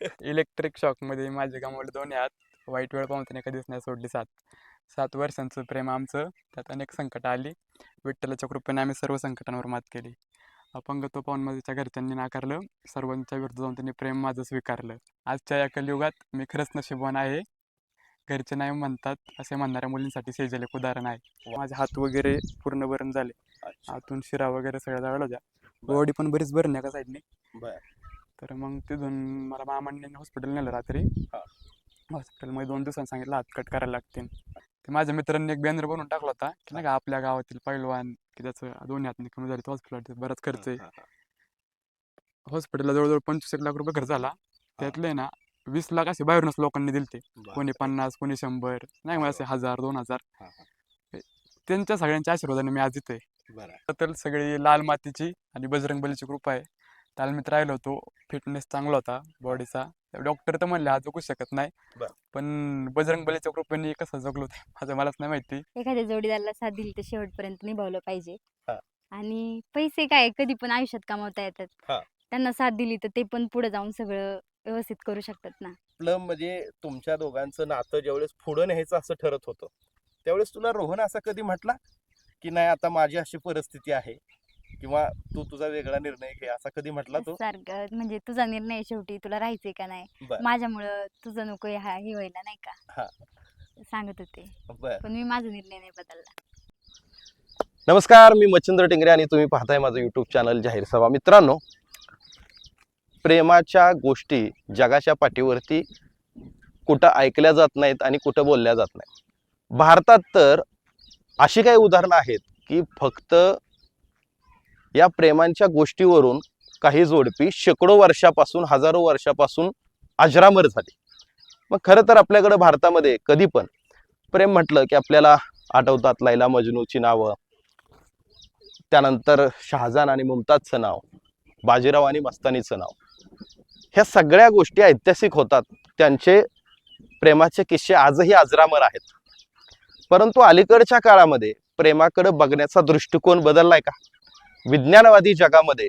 Electric शॉकमध्ये माझे गमावले दोन्ही हात वाईट वेळ पाहून कधीच नाही सोडली साथ सात वर्षांचं प्रेम आमचं. त्यात अनेक संकट आली. विठ्ठलाच्या कृपेने आम्ही सर्व संकटांवर मात केली. अपंगत्व पाहून माझ्या घरच्यांनी नाकारलं. सर्वांच्या विरुद्ध जाऊन त्यांनी प्रेम माझं स्वीकारलं. आजच्या या कलियुगात मी खरंच नशीबवान आहे. घरचे नाही म्हणतात असे म्हणणाऱ्या मुलींसाठी सेजल एक उदाहरण आहे. माझे हात वगैरे पूर्ण बरण झाले. आतून शिरा वगैरे सगळ्या जवळ होत्या. बॉडी पण बरीच बरं एका साईडने? बर. तर मग तिथून मला मामांनी हॉस्पिटल नेलं रात्री. हॉस्पिटलमध्ये दोन दिवसांनी सांगितलं हात कट करायला लागतील. ते माझ्या मित्रांनी एक बॅनर बनवून टाकला होता की नाही का आपल्या गावातील पैलवान की त्याचं दोन्ही हात कमी झाले हॉस्पिटल बराच खर्च आहे. हॉस्पिटलला जवळजवळ पंचवीस एक लाख रुपये खर्च झाला. त्यातले ना वीस लाख असे बाहेरूनच लोकांनी दिलते. कोणी. पन्नास कोणी शंभर नाही असे हजार दोन हजार. त्यांच्या सगळ्यांच्या आशीर्वादाने मी आज इथे तर सगळी लाल मातीची आणि बजरंग बलीची कृपा आहे. तालमीत राहिलो होतो. फिटनेस चांगला होता बॉडीचा डॉक्टर तर म्हणले हा जगू शकत नाही. बरं. पण बजरंग बलीच्या कृपेने कसं जगलो ते माझं मलाच नाही माहिती. एखाद्या जोडीदाराला साथ दिली तर शेवटपर्यंत निभावलं पाहिजे. हा. आणि पैसे काय कधी पण आयुष्यात कमावता येतात. हा. त्यांना साथ दिली तर ते पण पुढे जाऊन सगळं व्यवस्थित करू शकतात ना. आपलं म्हणजे तुमच्या दोघांचं नातं ज्यावेळेस पुढं न्यायचं असं ठरत होतं त्यावेळेस तुला रोहन असा कधी म्हटला की नाही आता माझी अशी परिस्थिती आहे किंवा तू तुझा वेगळा निर्णय घे असा कधी म्हटला तो? सारखं म्हणजे तुझा निर्णय शेवटी तुला राहायचंय का नाही? बर. माझ्यामुळं तुझं नको हे हा- हे व्हायला नाही हा. का सांगत होते. बर. पण मी माझा निर्णय नाही बदलला. नमस्कार मी मच्छिंद्र टिंगरे आणि तुम्ही पाहताय माझं युट्यूब चॅनल जाहीर सभा. मित्रांनो प्रेमाच्या गोष्टी जगाच्या पाठीवरती कुठं ऐकल्या जात नाहीत आणि कुठं बोलल्या जात नाहीत. भारतात तर अशी काही उदाहरणं आहेत की फक्त या प्रेमांच्या गोष्टीवरून काही जोडपी शेकडो वर्षापासून हजारो वर्षापासून अजरामर झाली. मग खरं तर आपल्याकडं भारतामध्ये कधी पण प्रेम म्हटलं की आपल्याला आठवतात लैला मजनूची नावं त्यानंतर शहाजान आणि मुमताजचं नाव बाजीराव आणि मस्तानीचं नाव. ह्या सगळ्या गोष्टी ऐतिहासिक होतात. त्यांचे प्रेमाचे किस्से आजही अजरामर आहेत. परंतु अलीकडच्या काळामध्ये प्रेमाकडे बघण्याचा दृष्टिकोन बदललाय का? विज्ञानवादी जगामध्ये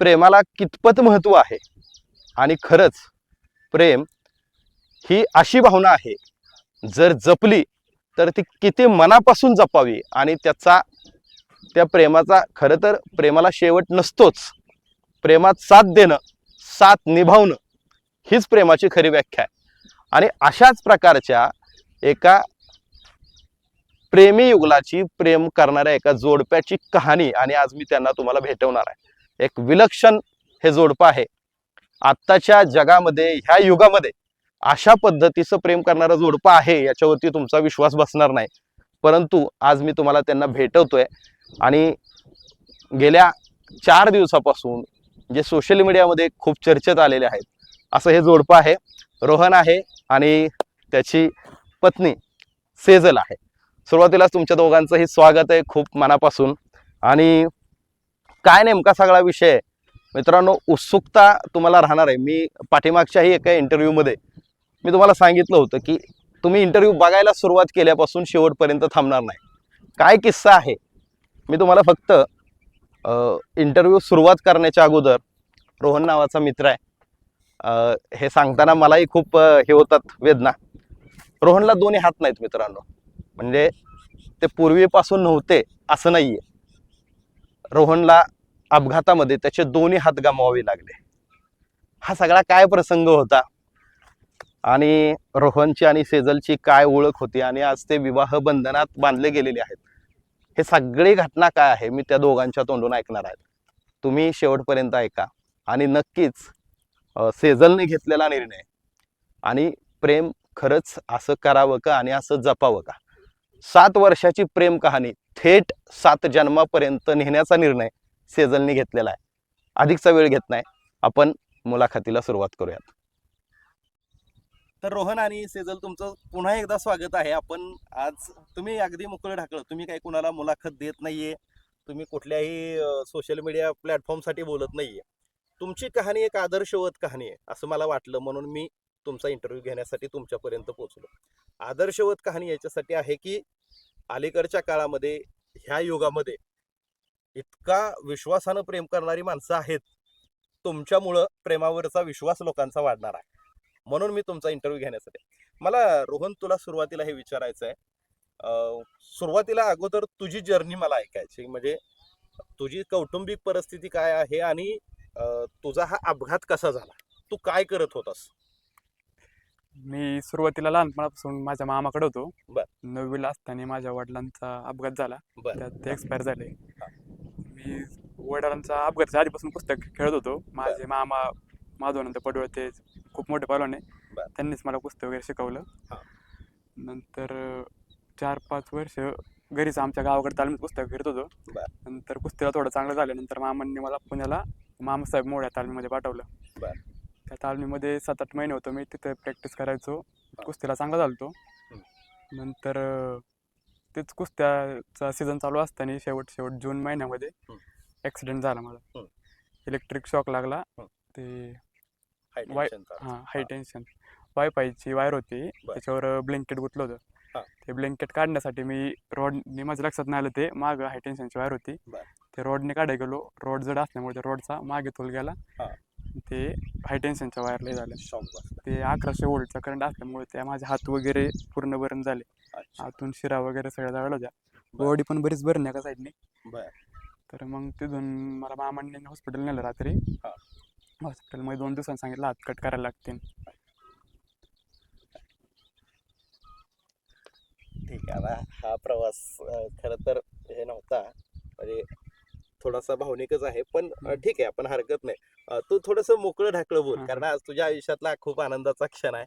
प्रेमाला कितपत महत्त्व आहे? आणि खरंच प्रेम ही अशी भावना आहे जर जपली तर ती किती मनापासून जपावी? आणि त्याचा त्या प्रेमाचा खरं तर प्रेमाला शेवट नसतोच. प्रेमात साथ देणं साथ निभावणं हीच प्रेमाची खरी व्याख्या आहे. आणि अशाच प्रकारच्या एका प्रेमी युगलाची प्रेम करणाऱ्या एका जोडप्याची कहाणी आणि आज मी त्यांना तुम्हाला भेटवणार आहे. एक विलक्षण हे जोडपं आहे. आत्ताच्या जगामध्ये ह्या युगामध्ये अशा पद्धतीचं प्रेम करणारं जोडपं आहे याच्यावरती तुमचा विश्वास बसणार नाही. परंतु आज मी तुम्हाला त्यांना भेटवतोय आणि गेल्या चार दिवसापासून जे सोशल मीडियामध्ये खूप चर्चेत आलेले आहेत असं हे जोडपं आहे. रोहन आहे आणि त्याची पत्नी सेजल आहे. सुरुवातीलाच तुमच्या दोघांचंही स्वागत आहे खूप मनापासून. आणि काय नेमका सगळा विषय? मित्रांनो उत्सुकता तुम्हाला राहणार आहे. मी पाठीमागच्याही एका इंटरव्ह्यूमध्ये मी तुम्हाला सांगितलं होतं की तुम्ही इंटरव्ह्यू बघायला सुरुवात केल्यापासून शेवटपर्यंत थांबणार नाही. काय किस्सा आहे? मी तुम्हाला फक्त इंटरव्ह्यू सुरुवात करण्याच्या अगोदर रोहन नावाचा मित्र आहे. हे सांगताना मलाही खूप हे होतात वेदना. रोहनला दोन्ही हात नाहीत मित्रांनो. म्हणजे ते पूर्वीपासून नव्हते असं नाहीये. रोहनला अपघातामध्ये त्याचे दोन्ही हात गमवावे लागले. हा सगळा काय प्रसंग होता? आणि रोहनची आणि सेजलची काय ओळख होती? आणि आज ते विवाह बंधनात बांधले गेलेले आहेत. हे सगळी घटना काय आहे? मी त्या दोघांच्या तोंडून ऐकणार आहे. तुम्ही शेवटपर्यंत ऐका. आणि नक्कीच सेजलने घेतलेला निर्णय. आणि प्रेम खरंच असं करावं का? आणि असं जपावं का? सात वर्षाची प्रेम कहाणी थेट सात जन्मापर्यंत नेण्याचा निर्णय सेजलने घेतलेला आहे. अधिकचा वेळ घेत नाही. आपण मुलाखतीला सुरुवात करूयात. तर रोहन आणि सेजल तुमचं पुन्हा एकदा स्वागत आहे. आपण आज तुम्ही अगदी मोकळं ढाकलं तुम्ही काही कुणाला मुलाखत देत नाहीये. तुम्ही कुठल्याही सोशल मीडिया प्लॅटफॉर्मसाठी बोलत नाहीये. तुमची कहाणी एक आदर्शवत कहाणी आहे असं मला वाटलं. म्हणून मी तुमचा इंटरव्ह्यू घेण्यासाठी तुमच्यापर्यंत पोहोचलो. आदर्शवत कहाणी याच्यासाठी आहे की अलीकडच्या काळामध्ये ह्या युगामध्ये इतका विश्वासानं प्रेम करणारी माणसं आहेत तुमच्यामुळं प्रेमावरचा विश्वास लोकांचा वाढणार आहे. म्हणून मी तुमचा इंटरव्ह्यू घेण्यासाठी मला रोहन तुला सुरुवातीला हे विचारायचं आहे. सुरुवातीला अगोदर तुझी जर्नी मला ऐकायची म्हणजे तुझी कौटुंबिक परिस्थिती काय आहे आणि तुझा हा अपघात कसा झाला? तू काय करत होतास? मी सुरुवातीला लहानपणापासून माझ्या मामाकडे होतो बर. नववीला असताना माझ्या वडिलांचा अपघात झाला बर त्यात ते एक्सपायर झाले. मी वडिलांचा अपघाताच्या आधीपासून पुस्तक खेळत होतो माझे मामा माधवानंद पडवळ ते खूप मोठे पालवान आहे. त्यांनीच मला कुस्ती वगैरे शिकवलं हा. नंतर अं, चार पाच वर्ष घरीच आमच्या गावाकडे तालमीत पुस्तक फिरत होतो बर. नंतर कुस्तीला थोडं चांगलं झालं नंतर मामांनी मला पुण्याला मामासाहेब मोड्या तालमीमध्ये पाठवलं बर. त्या तालमीमध्ये सात आठ महिने होतो मी तिथे प्रॅक्टिस करायचो कुस्तीला चांगला झालतो नंतर तेच कुस्त्याचा सीझन चालू असताना शेवट शेवट जून महिन्यामध्ये. ॲक्सिडेंट झाला मला. इलेक्ट्रिक शॉक लागला. ते हाय वाय-. हां हाय टेन्शन वायफायची वायर होती त्याच्यावर ब्लँकेट गुतलं. होतं ते ब्लँकेट काढण्यासाठी मी रॉडने माझ्या लक्षात नाही आलं ते मागं हाय टेन्शनची वायर होती. ते रॉडने काढायला गेलो रॉड जड असल्यामुळे त्या रॉडचा मागे तोल गेला. ते हाय टेन्शनच्या वायरला झालं. शॉक बसला. ते अकराशे वोल्टचा करंट असल्यामुळे त्या माझे हात वगैरे पूर्ण बरं झाले. अच्छा. आतून शिरा वगैरे सगळ्या जळल्या होत्या. बॉडी पण बरीच बरं एका साईडने बर. तर मग तिथून मला मामांनी हॉस्पिटल नेलं रात्री. हा. हॉस्पिटलमध्ये दोन दिवसांनी सांगितलं हात कट करायला लागतील. ठीक आहे ना हा प्रवास अं, खरं तर हे नव्हता. म्हणजे थोडासा भावनिकच आहे पण अं, ठीक आहे आपण हरकत नाही. तू थोडस मोकळं ढाकळं बोल. कारण आज तुझ्या आयुष्यातला खूप आनंदाचा क्षण आहे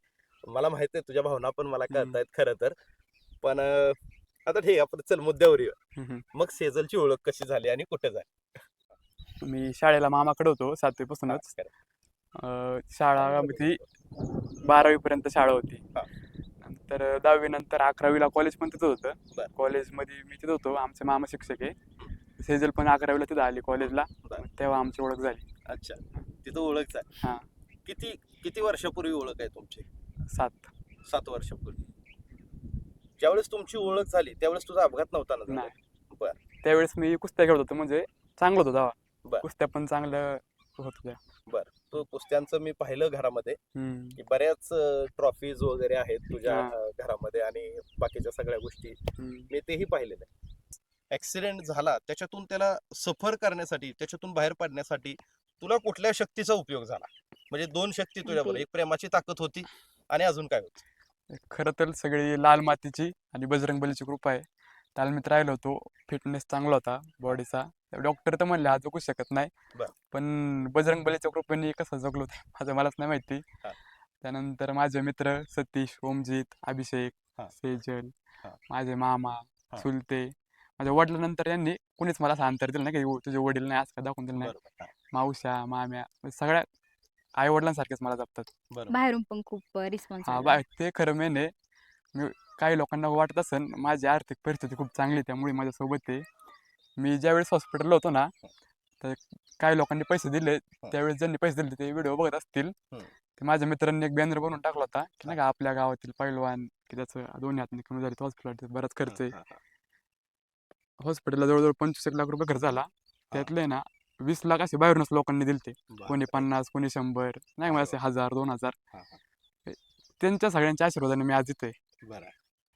मला माहीत आहे तुझ्या भावना पण मला. कळतायत खरं तर पण आता ठीक आहे आपण चल मुद्द्यावर येऊ. मग सेजलची ओळख कशी झाली आणि कुठे झाली मी शाळेला मामाकडे होतो सातवीपासूनच खरं. अं, शाळा ती बारावीपर्यंत शाळा होती. नंतर दहावी नंतर अकरावीला कॉलेज पण तिथं होतं. कॉलेजमध्ये मी तिथं होतो आमचे मामा शिक्षक आहे सेजल पण अकरावीला तिथं आली कॉलेजला. तेव्हा आमची ओळख झाली अच्छा तिथं ओळख हा. किती किती वर्षापूर्वी ओळख आहे तुमची सात सात वर्षापूर्वी ज्यावेळेस तुमची ओळख झाली त्यावेळेस तुझा अपघात नव्हता ना झाला? नाही बर. त्यावेळेस मी कुस्त्या खेळत होतो म्हणजे चांगलं होतं बर. तेव्हा कुस्त्या पण चांगलं होत होत्या तो कुस्त्यांचं मी पाहिलं घरामध्ये हम्म. की बऱ्याच ट्रॉफीज वगैरे आहेत तुझ्या हा. अ, घरामध्ये आणि बाकीच्या सगळ्या गोष्टी हम्म. मी तेही पाहिलेलं ऍक्सिडेंट झाला त्याच्यातून त्याला सफर करण्यासाठी त्याच्यातून बाहेर पडण्यासाठी तुला कुठल्या शक्तीचा उपयोग झाला? म्हणजे दोन शक्ती तुझ्याबरोबर एक प्रेमाची ताकद होती आणि अजून काय होती? खरं तर सगळी लाल मातीची आणि बजरंग बलीची कृपा आहे. तालमीत राहिलो होतो फिटनेस चांगला होता बॉडीचा डॉक्टर तर म्हणले हा जगू शकत नाही. बर. पण बजरंग बलीच्या कृपेने कसं जगलो ते माझं मलाच नाही माहिती. हा. त्यानंतर माझे मित्र सतीश ओमजित अभिषेक हा. सेजल हा. माझे मामा हा. चुलते माझ्या वडिलांनंतर यांनी कुणीच मला असं अंतर दिलं नाही की तुझे वडील नाही असं का दाखवून दिलं नाही. बरोबर. हा, मावश्या माम्या म्हणजे सगळ्या आई वडिलांसारखेच मला जपतात. बरोबर. बाहेरून पण खूप रिस्पॉन्स हा बा ते खरं मेन आहे. मी काही लोकांना वाटत असेल माझी आर्थिक परिस्थिती खूप चांगली आहे त्यामुळे माझ्यासोबत आहे मी ज्यावेळेस हॉस्पिटलला होतो ना तर काही लोकांनी पैसे दिले त्यावेळेस ज्यांनी पैसे दिले ते व्हिडिओ बघत असतील. हम्म. ते माझ्या मित्रांनी एक बॅनर बनवून टाकला होता की नाही का आपल्या गावातील पैलवान की त्याचं दोन्ही हात कमी झाले हॉस्पिटल बराच खर्च आहे. हॉस्पिटलला जवळजवळ पंचवीस एक लाख रुपये खर्च झाला. त्यातले ना वीस लाख असे बाहेरूनच लोकांनी दिलते. कोणी. पन्नास कोणी शंभर नाही मग असे हजार दोन हजार हा. त्यांच्या सगळ्यांच्या आशीर्वादाने मी आज इथे आहे. बरं आहे.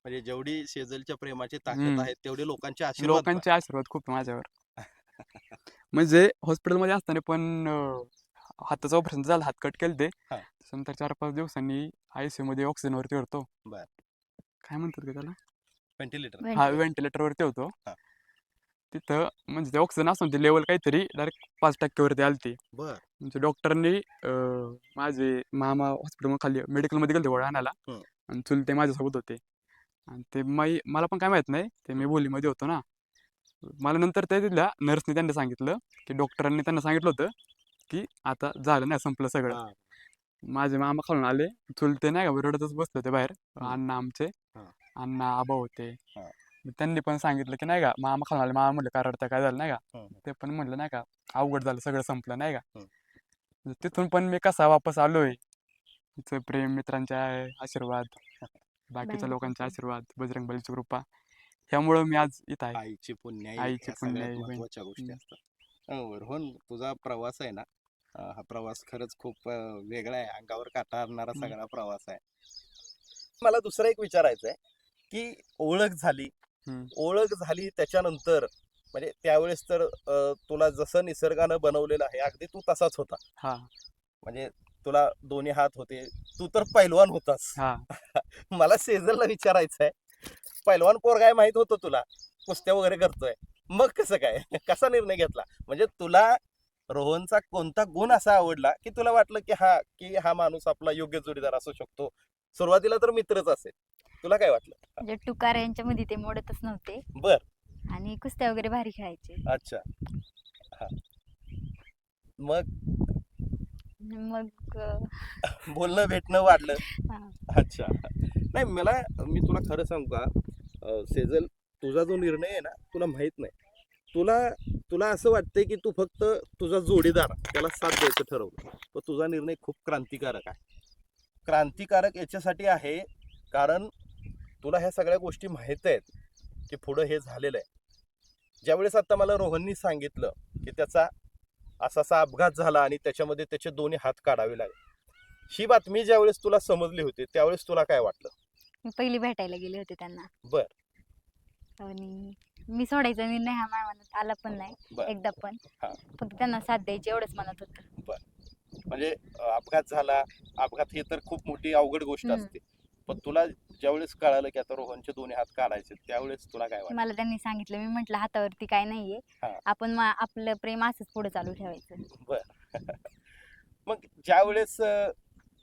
म्हणजे जेवढी शेजलच्या प्रेमाची ताकद हम्म. आहे तेवढे लोकांचे आशीर्वाद लोकांचे आशीर्वाद खूप आहे माझ्यावर म्हणजे हॉस्पिटलमध्ये असताना पण अं, हाताचं ऑपरेशन झालं हात कट केलं ते हा. नंतर चार पाच दिवसांनी आय सी मध्ये ऑक्सिजन वरती होतो बर. काय म्हणतात का त्याला व्हेंटिलेटर हा व्हेंटिलेटर वरती होतो हा. तिथं म्हणजे ते ऑक्सिजन असून ते लेवल काहीतरी डायरेक्ट पाच टक्क्यावरती आलती बर म्हणजे डॉक्टरनी अं, माझे मामा हॉस्पिटल खाली मेडिकलमध्ये गेले गोळ्या आणायला हम्म. आणि चुलते माझ्यासोबत होते आणि ते माई मला पण काय माहीत नाही ते मी बोलीमध्ये होतो ना मला नंतर ते तिथल्या नर्सने त्यांना सांगितलं की डॉक्टरांनी त्यांना सांगितलं होतं की आता झालं नाही संपलं सगळं हा. माझे मामा खालून आले चुलते नाही का रडतच बसले होते बाहेर. अण्णा आमचे हा. अण्णा आबा होते हा. मग त्यांनी पण सांगितलं की नाही का मामा आले मामा म्हटलं का रडतं काय झालं नाही का हम्म. ते पण म्हटलं नाही का अवघड झालं सगळं संपलं नाही का. मग तिथून पण मी कसा वापस आलोय तिचं प्रेम मित्रांच्या आशीर्वाद बाकीच्या लोकांचे. आशीर्वाद बजरंग बलीची कृपा ह्यामुळं मी आज इथं आहे आईची पुण्याई आईची. महत्त्वाच्या गोष्टी. असतात हो, रोहन तुझा प्रवास आहे ना हा प्रवास खरंच खूप वेगळा आहे अंगावर काटा आणणारा. सगळा प्रवास आहे मला दुसरं एक विचारायचं आहे की ओळख झाली. ओळख झाली त्याच्यानंतर म्हणजे त्यावेळेस तर तुला जसं निसर्गानं बनवलेलं आहे अगदी तू तसाच होता. हा. म्हणजे तुला दोन्ही हात होते तू तर पैलवान होतास. हा. मला सेजलला विचारायचं आहे पैलवान पोरगा आहे माहीत होतं तुला? कुस्त्या वगैरे करतोय. मग कसं काय? कसा निर्णय घेतला? म्हणजे तुला रोहनचा कोणता गुण असा आवडला की तुला वाटलं की हा की हा माणूस आपला योग्य जोडीदार असू शकतो? सुरुवातीला तर मित्रच असेल. तुला काय वाटलं? म्हणजे टुकार यांच्यामध्ये ते मोडतच नव्हते. बर. आणि कुस्त्या वगैरे भारी खेळायचे. अच्छा. हा. मग? मग अं, बोलणं भेटणं वाढलं. हा. अच्छा. नाही मला मी तुला खरं सांगू का? अं, सेजल तुझा जो निर्णय आहे ना तुला माहीत नाही. तुला तुला असं वाटतंय की तू फक्त तुझा जोडीदार त्याला साथ द्यायचं ठरवलं. पण तुझा निर्णय खूप क्रांतिकारक आहे. क्रांतिकारक याच्यासाठी आहे कारण तुला ह्या सगळ्या गोष्टी माहीत आहेत की पुढं हे झालेलं आहे. ज्यावेळेस आता मला रोहननी सांगितलं की त्याचा असा असा अपघात झाला आणि त्याच्यामध्ये त्याचे दोन्ही हात काढावे लागले. ही बातमी ज्यावेळेस तुला समजली होती त्यावेळेस तुला काय वाटलं? मी पहिली भेटायला गेले होते त्यांना. बर. आणि मी सोडायचा निर्णय हा माझ्या मनात आला पण नाही बर. एकदा पण. हा. फक्त त्यांना साथ द्यायची एवढंच मनात होतं. म्हणजे अं, अपघात झाला. अपघात ही तर खूप मोठी अवघड गोष्ट हम्म. असते. पण तुला ज्यावेळेस कळालं की आता रोहनचे दोन्ही हात काढायचे त्यावेळेस तुला काय वाटलं? मला त्यांनी सांगितलं. मी म्हंटल हातावरती काय नाहीये. हा. आपण मा- आपलं प्रेम असंच पुढे चालू ठेवायचं. मग ज्यावेळेस अं,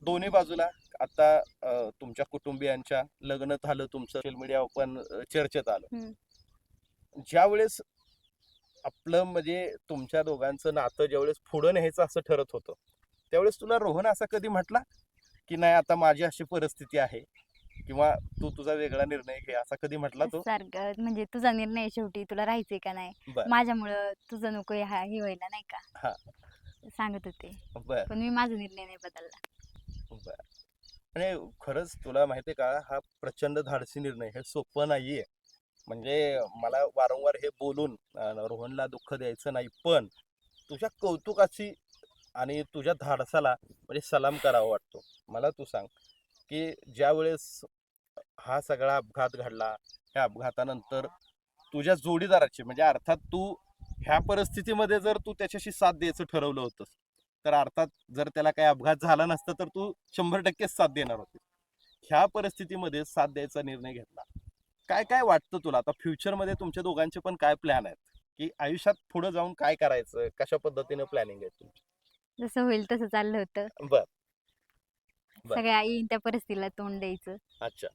दोन्ही बाजूला आता अं, तुमच्या कुटुंबियांच्या लग्न झालं तुमचं सोशल मीडियावर पण अं, चर्चेत आलं. हम्म. ज्यावेळेस आपलं म्हणजे तुमच्या दोघांचं नातं ज्यावेळेस पुढं न्यायचं असं ठरत होतं त्यावेळेस तुला रोहन असा कधी म्हटला? की नाही आता माझी अशी परिस्थिती आहे किंवा तू तुझा वेगळा निर्णय घे असा कधी म्हटला तो? सारखं म्हणजे तुझा निर्णय आहे शेवटी तुला राहायचंय का नाही? बर. माझ्यामुळं तुझं नको हे हा- हे व्हायला नाही हा. का सांगत होते. बर. पण मी माझा निर्णय नाही बदलला. बर. आणि खरंच तुला माहितीये का हा प्रचंड धाडसी निर्णय हे सोपं नाहीये. म्हणजे मला वारंवार हे बोलून अं, रोहनला दुःख द्यायचं नाही पण तुझ्या कौतुकाची आणि तुझ्या धाडसाला म्हणजे सलाम करावा वाटतो. मला तू सांग की ज्या वेळेस हा सगळा अपघात घडला ह्या अपघातानंतर तुझ्या जोडीदाराची म्हणजे अर्थात तू ह्या परिस्थितीमध्ये जर तू त्याच्याशी साथ द्यायचं ठरवलं होतंस तर अर्थात जर त्याला काही अपघात झाला नसता तर तू शंभर टक्केच साथ देणार होती. ह्या परिस्थितीमध्ये साथ द्यायचा निर्णय घेतला. काय काय वाटतं तुला? आता फ्युचरमध्ये तुमच्या दोघांचे पण काय प्लॅन आहेत? की आयुष्यात पुढे जाऊन काय करायचं? कशा पद्धतीने प्लॅनिंग आहे तुमची? जसं होईल तसं चाललं होतं. बर. बर. सगळ्या येईन त्या परिस्थितीला तोंड द्यायचं. अच्छा.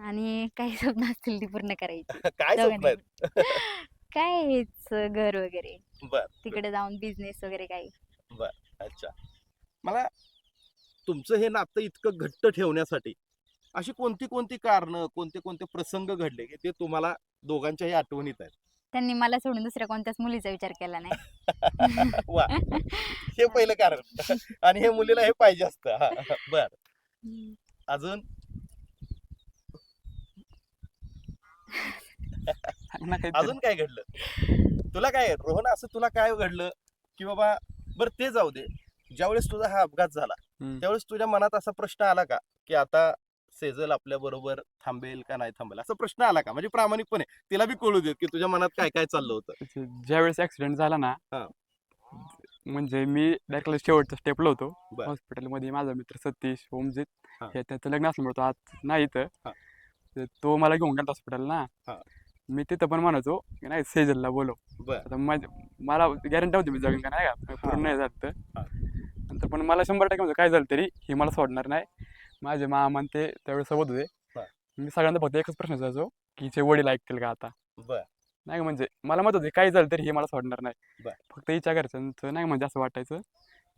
आणि काही स्वप्न असतील ती पूर्ण करायची. काय स्वप्न आहेत. काय हेच घर वगैरे. बर तिकडे जाऊन बिझनेस वगैरे काही. अच्छा. मला तुमचं हे नातं इतकं घट्ट ठेवण्यासाठी अशी कोणती कोणती कारणं कोणते कोणते प्रसंग घडले की ते तुम्हाला दोघांच्याही आठवणीत आहेत? त्यांनी मला सोडून दुसऱ्या कोणत्याच मुलीचा विचार केला नाही. वा. हे पहिलं कारण. आणि हे मुलीला हे पाहिजे असतं. हा, हा, बर. हम्म. अजून? सांग ना काहीतरी. अजून काय घडलं? तुला काय रोहन असं तुला काय घडलं? की बाबा बरं ते जाऊ दे. ज्यावेळेस तुझा हा अपघात झाला हम्म. त्यावेळेस तुझ्या मनात असा प्रश्न आला का? की आता सेजल आपल्या बरोबर थांबेल का नाही थांबेल असा प्रश्न आला का म्हणजे प्रामाणिकपणे तिला बी कळू देत की तुझ्या मनात काय काय चाललं होतं त्याचे ज्यावेळेस ऍक्सिडेंट झाला ना हा. म्हणजे मी डायरेक्ट शेवटचा स्टेपला होतो बर. हॉस्पिटलमध्ये माझा मित्र सतीश ओमजित हा. हे त्याचं लग्न असल्यामुळे तो आज नाही इथं हा. तर तो मला घेऊन गेला हॉस्पिटल ना हा. मी तिथं पण म्हणायचो की नाही सेजलला बोलव बर आता मला गॅरंटी होती मी जगेन का नाही का पूर्ण नाही तर. हा. नंतर पण मला शंभर टक्के म्हणजे काय झालं तरी हे मला सोडणार नाही माझे मामा आणि ते त्यावेळेस सोबत होते. मी सगळ्यांना फक्त एकच प्रश्न विचारायचो की हिचे वडील ऐकतील का आता बर नाही का म्हणजे मला मत होते काही झालं तरी हे मला सोडणार नाही. फक्त हिच्या घरच्यांचं नाही म्हणजे असं वाटायचं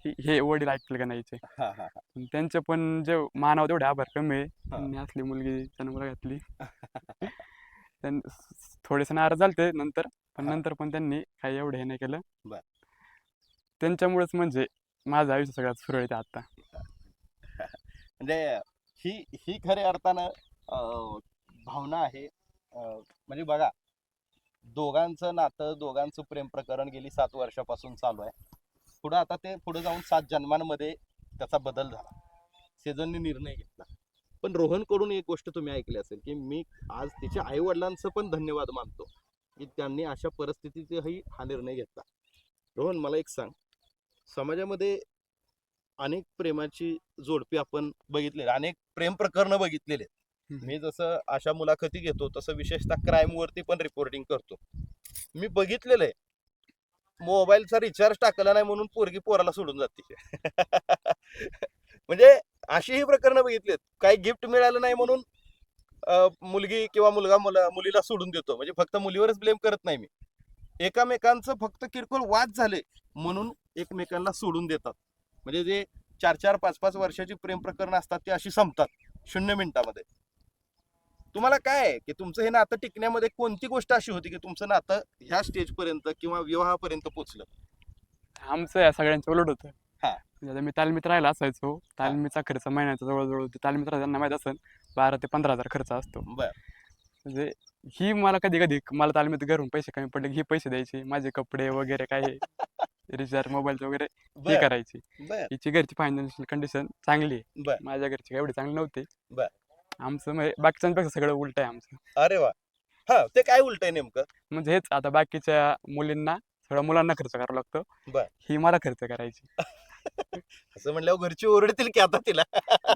की हे वडील ऐकतील का नाही हिचे. त्यांचे पण जे मानाव तेवढे आभार कमी आहे त्यांनी असली मुलगी जन्माला घातली थोडेसे नाराज झालते नंतर पण. नंतर पण त्यांनी काही एवढं हे नाही केलं. त्यांच्यामुळेच म्हणजे माझं आयुष्य सगळ्यात सुरळीत आहे आता म्हणजे ही ही खऱ्या अर्थानं भावना आहे. म्हणजे बघा दोघांचं नातं दोघांचं प्रेम प्रकरण गेली सात वर्षापासून चालू आहे. पुढं आता ते पुढे जाऊन सात जन्मांमध्ये त्याचा बदल झाला. सेजनने निर्णय घेतला. पण रोहनकडून एक गोष्ट तुम्ही ऐकली असेल की मी आज तिच्या आई वडिलांचं पण धन्यवाद मानतो की त्यांनी अशा परिस्थितीतही हा निर्णय घेतला. रोहन मला एक सांग. समाजामध्ये अनेक प्रेमाची जोडपी आपण बघितले अनेक प्रेम प्रकरणं बघितलेले. मी जसं अशा मुलाखती घेतो तसं विशेषतः क्राईम वरती पण रिपोर्टिंग करतो. मी बघितलेलं आहे. मोबाईलचा रिचार्ज टाकला नाही म्हणून पोरगी पोराला सोडून जाते. म्हणजे अशी ही प्रकरणं बघितलीत. काही गिफ्ट मिळालं नाही म्हणून मुलगी किंवा मुलगा मुला मुलीला सोडून देतो. म्हणजे फक्त मुलीवरच ब्लेम करत नाही मी. एकामेकांचं फक्त किरकोळ वाद झाले म्हणून एकमेकांना सोडून देतात. म्हणजे जे चार चार पाच पाच वर्षाची प्रेम प्रकरणं असतात ती अशी संपतात शून्य मिनिटामध्ये. तुम्हाला काय आहे की तुमचं हे नातं टिकण्यामध्ये कोणती गोष्ट अशी होती की तुमचं नातं ह्या स्टेज पर्यंत किंवा विवाहापर्यंत पोहोचलं आमचं या सगळ्यांचं उलट होतं. हा. म्हणजे मी तालमीत राहायला असायचो. तालमीचा खर्च महिन्याचा जवळजवळ ते तालमीत राहताना माहीत असेल बारा ते पंधरा हजार खर्च असतो. बर. म्हणजे ही मला कधी कधी मला तालमीत घरून पैसे कमी पडले की ही पैसे द्यायचे माझे कपडे वगैरे काय रिचार्ज मोबाईलचे वगैरे हे बर करायची. बर. हिची घरची फायनान्शियल कंडिशन चांगली आहे. बर. माझ्या घरची काय एवढी चांगली नव्हती. बर. आमचं म्हणजे बाकीच्यांपेक्षा सगळं उलट आहे आमचं. अरे वा. हा ते काय उलट आहे नेमकं? म्हणजे हेच आता बाकीच्या मुलींना सगळ्या मुलांना खर्च करावा लागतो. बर. ही मला खर्च करायची. असं म्हणल्यावर घरची ओरडतील की आता तिला.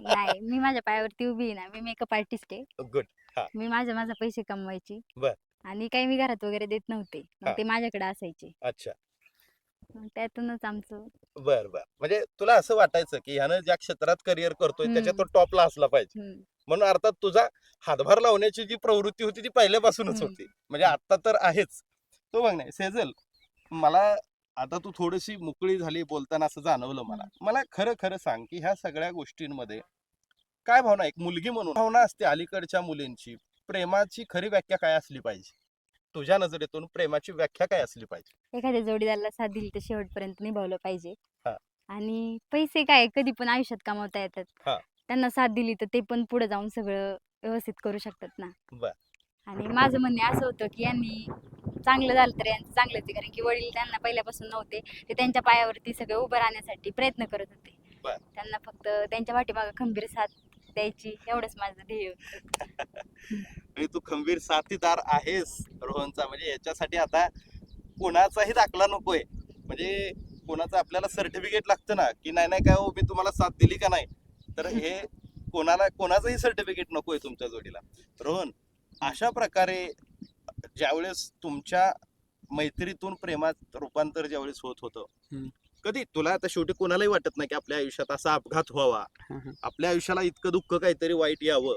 नाही मी माझ्या पायावरती उभी आहे ना मी मेकअप आर्टिस्ट आहे. गुड मी माझ्या माझा पैसे कमवायची. बर. आणि काही मी घरात वगैरे देत नव्हते. हा. ते माझ्याकडे असायचे. अच्छा. त्यातूनच आमचं. बर बर. म्हणजे तुला असं वाटायचं की ह्यानं ज्या क्षेत्रात करिअर करतोय हम्म. त्याच्यात तो टॉपला असला पाहिजे. हम्म, म्हणून अर्थात तुझा हातभार लावण्याची जी प्रवृत्ती होती ती पहिल्यापासूनच हम्म. होती. म्हणजे आता तर आहेच. तो बघ नाही सेजल मला आता तू थोडीशी मोकळी झाली बोलताना असं जाणवलं मला. मला खरं खरं सांग की ह्या सगळ्या गोष्टींमध्ये काय भावना? एक मुलगी म्हणून भावना असते अलीकडच्या मुलींची. प्रेमाची खरी व्याख्या काय असली पाहिजे? तुझ्या नजरेतून प्रेमाची व्याख्या काय असली पाहिजे एखाद्या जोडीदाराला साथ दिली तर शेवटपर्यंत निभावलं पाहिजे हा. आणि पैसे काय कधी पण आयुष्यात कमावता येतात हा. त्यांना साथ दिली तर ते पण पुढे जाऊन सगळं व्यवस्थित करू शकतात ना बर. आणि माझं म्हणणे असं होतं की यांनी चांगलं झालं तर यांचं चांगलंच आहे कारण की वडील त्यांना पहिल्यापासून नव्हते ते त्यांच्या पायावरती सगळे उभं राहण्यासाठी प्रयत्न करत होते बर. त्यांना फक्त त्यांच्या पाठीमागे खंबीर साथ द्यायची एवढंच माझं ध्येय होतं आणि तू खंबीर साथीदार आहेस रोहनचा म्हणजे याच्यासाठी आता कोणाचाही दाखला नकोय म्हणजे कोणाचं आपल्याला सर्टिफिकेट लागतं ना की नाही नाही काय हो मी तुम्हाला साथ दिली का नाही तर हे कोणाला कोणाचंही सर्टिफिकेट नकोय तुमच्या जोडीला रोहन अशा प्रकारे ज्यावेळेस तुमच्या मैत्रीतून प्रेमात रूपांतर ज्यावेळेस होत होतं. कधी तुला आता शेवटी कोणालाही वाटत नाही की आपल्या आयुष्यात असा अपघात व्हावा. आपल्या आयुष्याला इतकं दुःख काहीतरी वाईट यावं.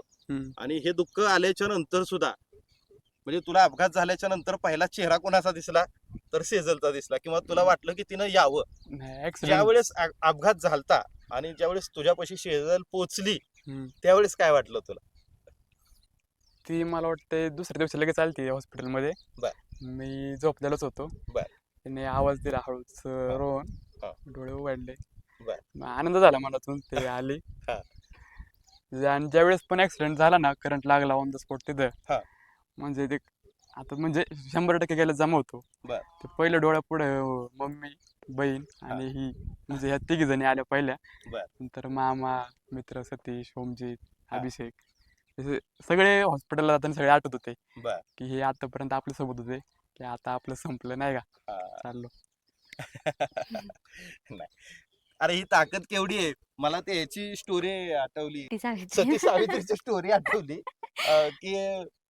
आणि हे दुःख आल्याच्यानंतर सुद्धा म्हणजे तुला अपघात झाल्याच्यानंतर पहिला चेहरा कोणाचा दिसला तर सेजलचा दिसला किंवा तुला वाटलं की तिनं यावं. ज्यावेळेस अपघात झालता आणि ज्यावेळेस तुझ्यापाशी शेजल पोचली. त्यावेळेस काय वाटलं तुला? ती मला वाटते दुसऱ्या दिवशी लगेच आलती हॉस्पिटलमध्ये. मी झोपलेलोच होतो. त्याने आवाज दिला हळूच रोहन. डोळे उघडले. आनंद झाला मनातून ते आली. आणि ज्यावेळेस पण ऍक्सिडेंट झाला ना करंट लागला ऑन द स्पॉट तिथं हा. म्हणजे ते आता म्हणजे शंभर टक्के गेला जमा होतो बर. ते पहिलं डोळ्यापुढे मम्मी बहीण आणि ही म्हणजे ह्या तिघी जणी आल्या पहिल्या बर. नंतर मामा मित्र सतीश ओमजीत हा. अभिषेक हे सगळे हॉस्पिटलला जाताना सगळे आठवत होते बर की हे आतापर्यंत आपल्यासोबत होते की आता आपलं संपलं नाही का हा. चाललो नाही अरे ही ताकद केवढी आहे? मला ते याची स्टोरी आठवली. ती सती सावित्री सावित्रीची स्टोरी आठवली अं, की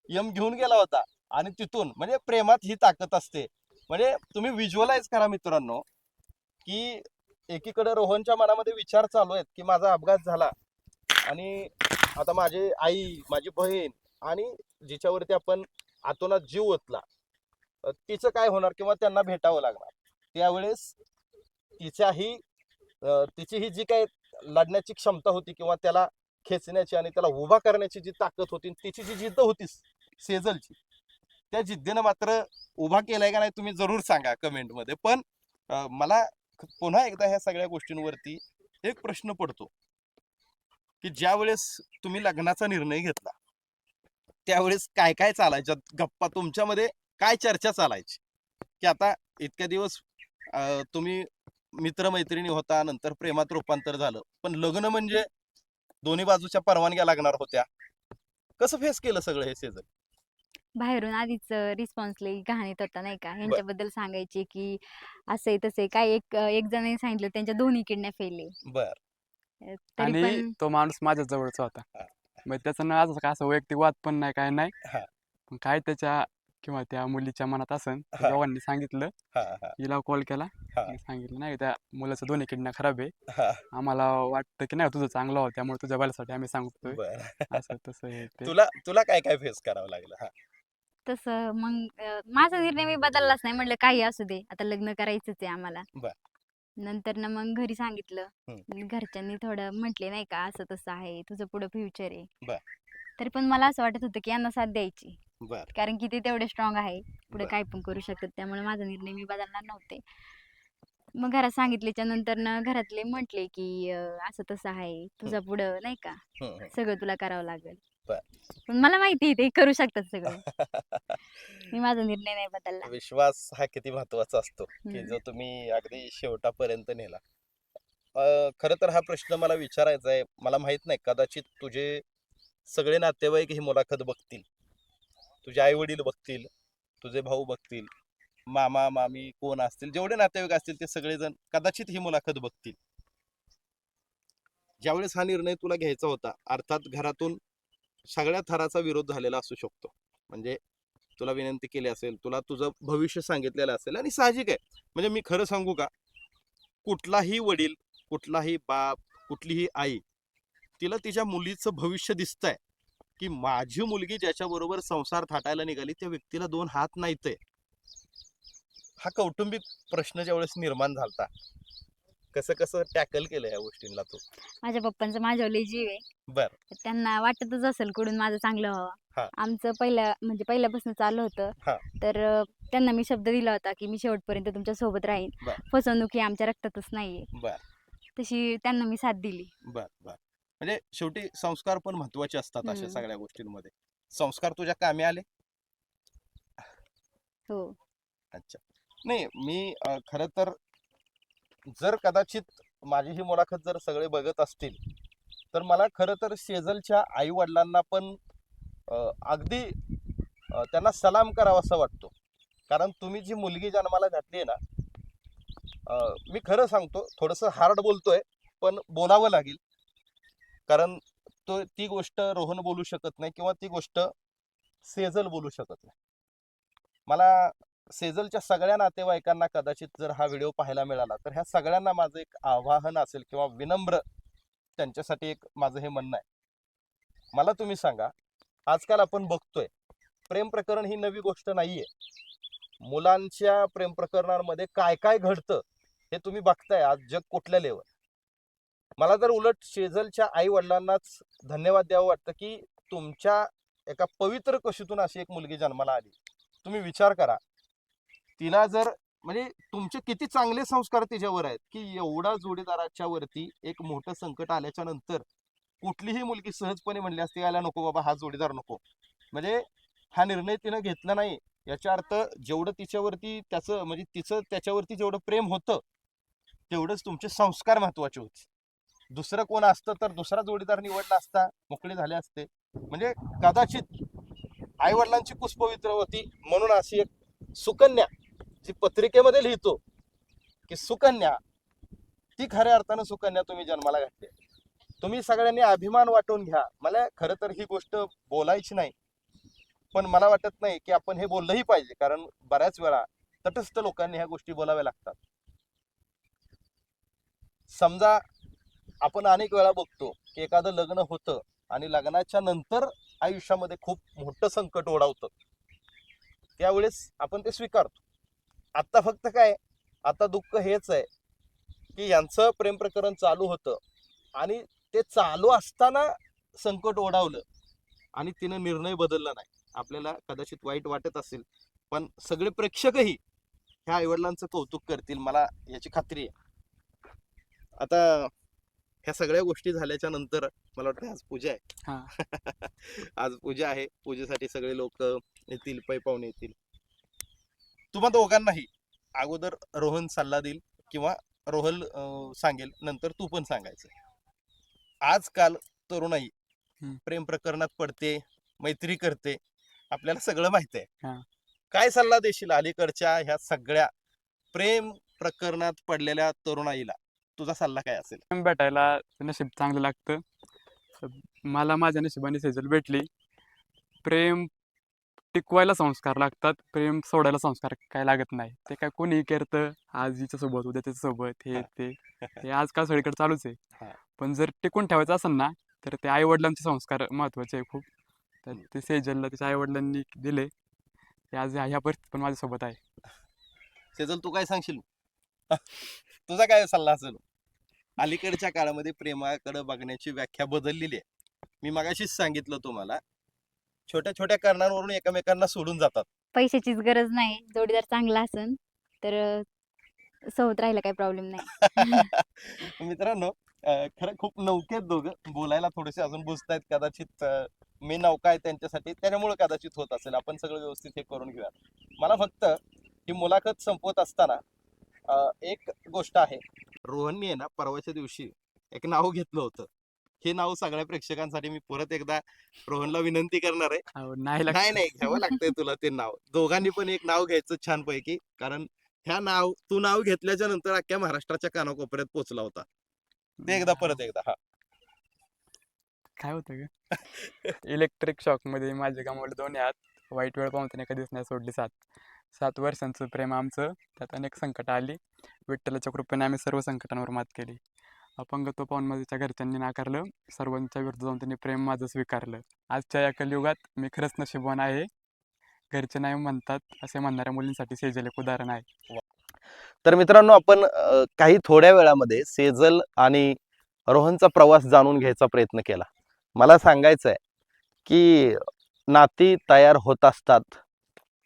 यम घेऊन गेला होता आणि तिथून म्हणजे प्रेमात ही ताकद असते. म्हणजे तुम्ही विज्युअलाइज करा मित्रांनो की एकीकडे रोहनच्या मनामध्ये विचार चालू आहेत की माझा अपघात झाला आणि आता माझी आई माझी बहीण आणि जिच्यावरती आपण आतोनात जीव ओतला अं, तिचं काय होणार किंवा त्यांना भेटावं लागणार? त्यावेळेस तिच्याही तिची ही जी काय लढण्याची क्षमता होती किंवा त्याला खेचण्याची आणि त्याला उभा करण्याची जी ताकद होती तिची जी जिद्द होती सेजलची त्या जिद्दीनं मात्र उभा केलाय का नाही तुम्ही जरूर सांगा कमेंटमध्ये. पण मला पुन्हा एकदा ह्या सगळ्या गोष्टींवरती एक प्रश्न पडतो की ज्या वेळेस तुम्ही लग्नाचा निर्णय घेतला त्यावेळेस काय काय चालायच्या गप्पा तुमच्यामध्ये काय चर्चा चालायची? की आता इतक्या दिवस अं, तुम्ही मित्रमैत्रिणी होता नंतर प्रेमात रूपांतर झालं. पण लग्न म्हणजे दोन्ही बाजूच्या परवानग्या लागणार होत्या. कसं फेस केलं सगळं हे सेजल बाहेरून आधीच रिस्पॉन्स लई कहाणीत होता नाही का? ह्यांच्याबद्दल सांगायचे की असे तसे काय एक एक जणांनी सांगितलं त्यांच्या दोन्ही किडनॅप फेले बर. तरी आणि पण तो माणूस माझ्या जवळचा होता. हा. मग त्याचं ना असं असं वैयक्तिक वाद पण नाही काय नाही. पण काय त्याच्या किंवा त्या मुलीच्या मनात असन हा. गावांनी सांगितलं हा हा. हिला कॉल केला. हा. सांगितलं नाही त्या मुलाचं दोन्ही किडना खराब आहे. हा. आम्हाला वाटतं की नाही तुझं चांगलं होतं त्यामुळे तुझ्या बालासाठी आम्ही सांगतोय. बर. असं तसं हे ते. तुला तुला काय काय फेस करावं लागलं? हा. तसं मग अं, माझा निर्णय मी बदललाच नाही. म्हटलं काही असू दे आता लग्न करायचंच आहे आम्हाला. बर. नंतर ना मग घरी सांगितलं. घरच्यांनी थोडं म्हटले नाही का असं तसं आहे तुझं पुढं फ्युचर आहे. बर. तरी पण मला असं वाटत होतं की यांना साथ द्यायची. बर. कारण की ते तेवढे स्ट्रॉंग आहे. पुढे. काय पण करू शकतात त्यामुळे माझा निर्णय मी बदलणार नव्हते. मग घरात सांगितल्याच्या नंतर ना घरातले म्हटले की अं, असं तसं आहे. तुझं पुढं नाही का? हम्म, हम्म. सगळं तुला करावं लागेल. बर. पण मला माहिती आहे ते करू शकतात सगळं. मी माझा निर्णय नाही बदलला. विश्वास हा किती महत्त्वाचा असतो की हम्म. जो तुम्ही अगदी शेवटापर्यंत नेला. अं, खरं तर हा प्रश्न मला विचारायचा आहे. मला माहीत नाही कदाचित तुझे सगळे नातेवाईक ही मुलाखत बघतील. तुझे आई वडील बघतील तुझे भाऊ बघतील मामा मामी कोण असतील जेवढे नातेवाईक असतील ते सगळेजण कदाचित ही मुलाखत बघतील. ज्यावेळेस हा निर्णय तुला घ्यायचा होता अर्थात घरातून सगळ्या थराचा विरोध झालेला असू शकतो. म्हणजे तुला विनंती केली असेल तुला तुझं भविष्य सांगितलेलं असेल आणि साहजिक आहे. म्हणजे मी खरं सांगू का? कुठलाही वडील कुठलाही बाप कुठलीही आई तिला तिच्या मुलीचं भविष्य दिसतंय. की माझी मुलगी ज्याच्याबरोबर संसार थाटायला निघाली त्या व्यक्तीला दोन हात नाहीत हा कौटुंबिक प्रश्न ज्यावेळेस निर्माण झालता कसं कसं टॅकल केलं या गोष्टींना तू? माझ्या पप्पांचा माझ्यावर जीव आहे. बर. त्यांना वाटतच असेल कुठून माझं चांगलं. व्हावं. आमचं पहिल्या म्हणजे पहिल्यापासून चालू हा. होतं तर त्यांना मी शब्द दिला होता की मी शेवटपर्यंत तुमच्यासोबत राहीन. फसवणूक ही आमच्या रक्तातच नाहीये. तशी त्यांना मी साथ दिली. बर बर. म्हणजे शेवटी संस्कार पण महत्त्वाचे असतात अशा हम्म. सगळ्या गोष्टींमध्ये. संस्कार तुझ्या कामी आले? हो. अच्छा. नाही मी अ, खरं तर जर कदाचित माझी ही मुलाखत जर सगळे बघत असतील तर मला खरं तर शेजलच्या आई वडिलांना पण अ, अगदी अ, त्यांना सलाम करावा असं वाटतो. कारण तुम्ही जी मुलगी जन्माला घातली आहे ना अ, मी खरं सांगतो थोडंसं हार्ड बोलतोय पण बोलावं लागेल. कारण तो ती गोष्ट रोहन बोलू शकत नाही किंवा ती गोष्ट सेजल बोलू शकत नाही. मला सेजलच्या सगळ्या नातेवाईकांना कदाचित जर हा व्हिडिओ पाहायला मिळाला तर ह्या सगळ्यांना माझं एक आवाहन असेल किंवा विनम्र त्यांच्यासाठी एक माझं हे म्हणणं आहे. मला तुम्ही सांगा आजकाल आपण बघतोय प्रेम प्रकरण ही नवी गोष्ट नाहीये. मुलांच्या प्रेम प्रकरणांमध्ये काय काय घडतं हे तुम्ही बघताय आज जग कुठल्या लेवल मला तर उलट शेजलच्या आई वडिलांनाच धन्यवाद द्यावं वाटतं की तुमच्या एका पवित्र कशीतून अशी एक मुलगी जन्माला आली. तुम्ही विचार करा. तिला जर म्हणजे तुमचे किती चांगले संस्कार तिच्यावर आहेत की एवढा जोडीदाराच्या वरती एक मोठं संकट आल्याच्यानंतर कुठलीही मुलगी सहजपणे म्हणली असती यायला नको बाबा हा जोडीदार नको. म्हणजे हा निर्णय तिनं घेतला नाही. याचा अर्थ जेवढं तिच्यावरती त्याचं म्हणजे तिचं त्याच्यावरती जेवढं प्रेम होतं तेवढंच तुमचे संस्कार महत्त्वाचे होते. दुसरं कोण असतं तर दुसरा जोडीदार निवडला असता मोकळे झाले असते. म्हणजे कदाचित आई वडिलांची कुसपवित्र होती म्हणून अशी एक सुकन्या जी पत्रिकेमध्ये लिहितो की सुकन्या ती खऱ्या अर्थानं सुकन्या तुम्ही जन्माला घातली. तुम्ही सगळ्यांनी अभिमान वाटून घ्या. मला खरं तर ही गोष्ट बोलायची नाही. पण मला वाटत नाही की आपण हे बोललंही पाहिजे कारण बऱ्याच वेळा तटस्थ लोकांनी ह्या गोष्टी बोलाव्या लागतात. समजा आपण अनेक वेळा बघतो की एखादं लग्न होतं आणि लग्नाच्या नंतर आयुष्यामध्ये खूप मोठं संकट ओढावतं. त्यावेळेस आपण ते स्वीकारतो. आता फक्त काय आता दुःख हेच आहे की यांचं प्रेम प्रकरण चालू होतं आणि ते चालू असताना संकट ओढावलं आणि तिनं निर्णय बदलला नाही. आपल्याला कदाचित वाईट वाटत असेल पण सगळे प्रेक्षकही ह्या आईवडिलांचं कौतुक करतील मला याची खात्री आहे. आता ह्या सगळ्या गोष्टी झाल्याच्यानंतर मला वाटतं आज पूजा आहे. हा. आज पूजा आहे. पूजेसाठी सगळे लोक येतील पै पाहुणे येतील. तुम्हा दोघांनाही अगोदर रोहन सल्ला देईल किंवा रोहल सांगेल. नंतर तू पण सांगायचं. आजकाल तरुणाई. प्रेम प्रकरणात पडते मैत्री करते. आपल्याला सगळं माहीत आहे. हा. काय सल्ला देशील अलीकडच्या ह्या सगळ्या प्रेम प्रकरणात पडलेल्या तरुणाईला? तुझा सल्ला काय असेल? प्रेम भेटायला नशीब चांगलं लागतं. मला माझ्या नशिबाने सेजल भेटली. प्रेम टिकवायला संस्कार लागतात. प्रेम सोडायला संस्कार काय लागत नाही. ते काय कोणी करतं. आज हिच्या सोबत उद्या त्याच्या सोबत हे. ते. हे आजकाल सगळीकडे चालूच आहे. पण जर टिकून ठेवायचं असेल ना तर ते आईवडिलांचे संस्कार महत्त्वाचे आहे खूप. तर. ते सेजलला त्याच्या आईवडिलांनी दिले. ते आज ह्या परिस्थितीत पण माझ्यासोबत आहे. सेजल तू काय सांगशील? तुझा काय सल्ला असेल? अलीकडच्या काळामध्ये प्रेमाकडे बघण्याची व्याख्या बदललेली आहे. मी मगाशीच सांगितलं तुम्हाला छोट्या छोट्या कारणांवरून एकमेकांना सोडून जातात. पैशाचीच गरज नाही जोडीदार चांगला असन तर अं, सोबत राहिला काही प्रॉब्लेम नाही. मित्रांनो खरं खूप नौके आहेत दोघं. बोलायला थोडेसे अजून बुजतायत कदाचित मी नौका आहे त्यांच्यासाठी त्याच्यामुळे कदाचित होत असेल. आपण सगळं व्यवस्थित हे करून घेऊया मला फक्त ही मुलाखत संपवत असताना एक गोष्ट आहे. रोहननी आहे ना परवाच्या दिवशी एक नाव घेतलं होतं. हे नाव सगळ्या प्रेक्षकांसाठी मी परत एकदा रोहनला विनंती करणार आहे. अहो, नाही नाही लागत. नाही घ्यावं लागतंय तुला ते नाव. दोघांनी पण एक नाव घ्यायचं छान पैकी कारण ह्या नाव तू नाव घेतल्याच्या नंतर अख्ख्या महाराष्ट्राच्या कानाकोपऱ्यात पोहोचला होता. ते एकदा परत एकदा हा. काय होतं ग? इलेक्ट्रिक शॉकमध्ये माझे गमावले दोन्ही हात वाईट वेळ पाहून त्याने कधीच नाही सोडली साथ. सात वर्षांचं प्रेम आमचं. त्यात अनेक संकटं आली. विठ्ठलाच्या कृपेने आम्ही सर्व संकटांवर मात केली. अपंगत्व पाहून माझ्या घरच्यांनी नाकारलं. सर्वांच्या विरुद्ध जाऊन त्यांनी प्रेम माझं स्वीकारलं. आजच्या या कलियुगात मी खरंच नशिबवान आहे. घरचे नाही म्हणतात असे म्हणणाऱ्या मुलींसाठी सेजल एक उदाहरण आहे. तर मित्रांनो आपण अ, काही थोड्या वेळामध्ये सेजल आणि रोहनचा प्रवास जाणून घ्यायचा प्रयत्न केला. मला सांगायचं आहे की नाती तयार होत असतात.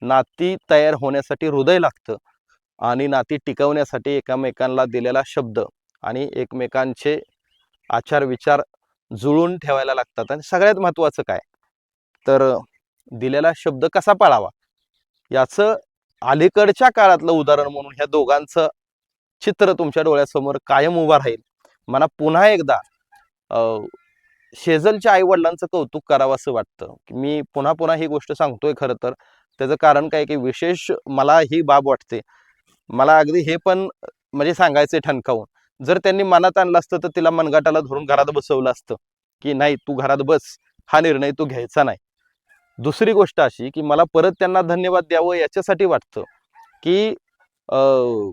नाती तयार होण्यासाठी हृदय लागतं आणि नाती टिकवण्यासाठी एकमेकांना दिलेला शब्द आणि एकमेकांचे आचार विचार जुळून ठेवायला लागतात. आणि सगळ्यात महत्त्वाचं काय? तर दिलेला शब्द कसा पाळावा? याचं अलीकडच्या काळातलं उदाहरण म्हणून ह्या दोघांचं चित्र तुमच्या डोळ्यासमोर कायम उभा राहील. मला पुन्हा एकदा शेजलच्या आईवडिलांचं कौतुक करावं असं वाटतं. की मी पुन्हा पुन्हा ही गोष्ट सांगतोय खरं तर. त्याचं कारण काय की विशेष मला ही बाब वाटते. मला अगदी हे पण म्हणजे सांगायचे ठणकावून. जर त्यांनी मनात आणलं असतं तर तिला मनगटाला धरून घरात बसवलं असतं. की नाही तू घरात बस. हा निर्णय तू घ्यायचा नाही. दुसरी गोष्ट अशी की मला परत त्यांना धन्यवाद द्यावं याच्यासाठी वाटतं की अं,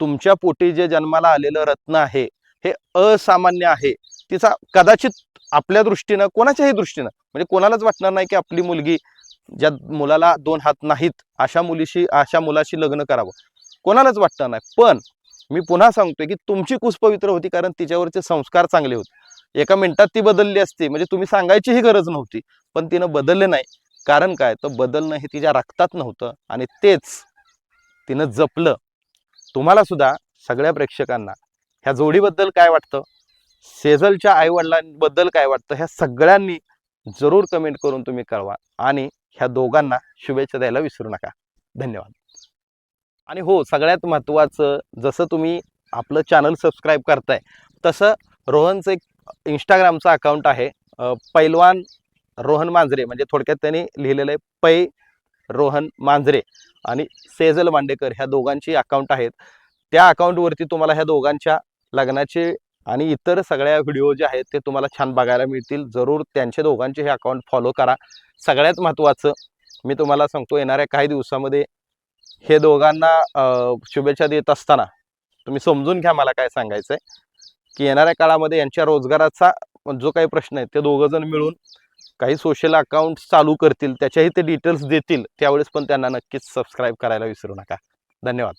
तुमच्या पोटी जे जन्माला आलेलं रत्न आहे हे असामान्य आहे. तिचा कदाचित आपल्या दृष्टीनं कोणाच्याही दृष्टीनं म्हणजे कोणालाच वाटणार नाही की आपली मुलगी ज्या मुलाला दोन हात नाहीत अशा मुलीशी अशा मुलाशी लग्न करावं. कोणालाच वाटणार नाही. पण मी पुन्हा सांगतोय की तुमची कुसपवित्र होती कारण तिच्यावरचे संस्कार चांगले होते. एका मिनिटात ती बदलली असती. म्हणजे तुम्ही सांगायचीही गरज नव्हती पण तिनं बदलले नाही. कारण काय? तर बदलणं हे तिच्या रक्तात नव्हतं आणि तेच तिनं जपलं. तुम्हाला सुद्धा सगळ्या प्रेक्षकांना ह्या जोडीबद्दल काय वाटतं? सेजलच्या आईवडिलांबद्दल काय वाटतं? ह्या सगळ्यांनी जरूर कमेंट करून तुम्ही कळवा. आणि ह्या दोघांना शुभेच्छा द्यायला विसरू नका. धन्यवाद. आणि हो सगळ्यात महत्त्वाचं जसं तुम्ही आपलं चॅनल सबस्क्राईब करताय तसं रोहनचं एक इंस्टाग्रामचं अकाउंट आहे. पैलवान रोहन मांजरे म्हणजे थोडक्यात त्यांनी लिहिलेलं आहे पै रोहन मांजरे आणि सेजल मांडेकर ह्या दोघांची अकाउंट आहेत. त्या अकाउंटवरती तुम्हाला ह्या दोघांच्या लग्नाचे आणि इतर सगळ्या व्हिडिओ जे आहेत ते तुम्हाला छान बघायला मिळतील. जरूर त्यांचे दोघांचे हे अकाउंट फॉलो करा. सगळ्यात महत्त्वाचं मी तुम्हाला सांगतो येणाऱ्या काही दिवसामध्ये हे दोघांना शुभेच्छा देत असताना तुम्ही समजून घ्या मला काय सांगायचं आहे की येणाऱ्या काळामध्ये यांच्या रोजगाराचा जो काही प्रश्न आहे ते दोघंजण मिळून काही सोशल अकाउंट चालू करतील त्याच्याही ते डिटेल्स देतील त्यावेळेस पण त्यांना नक्कीच सबस्क्राईब करायला विसरू नका. धन्यवाद.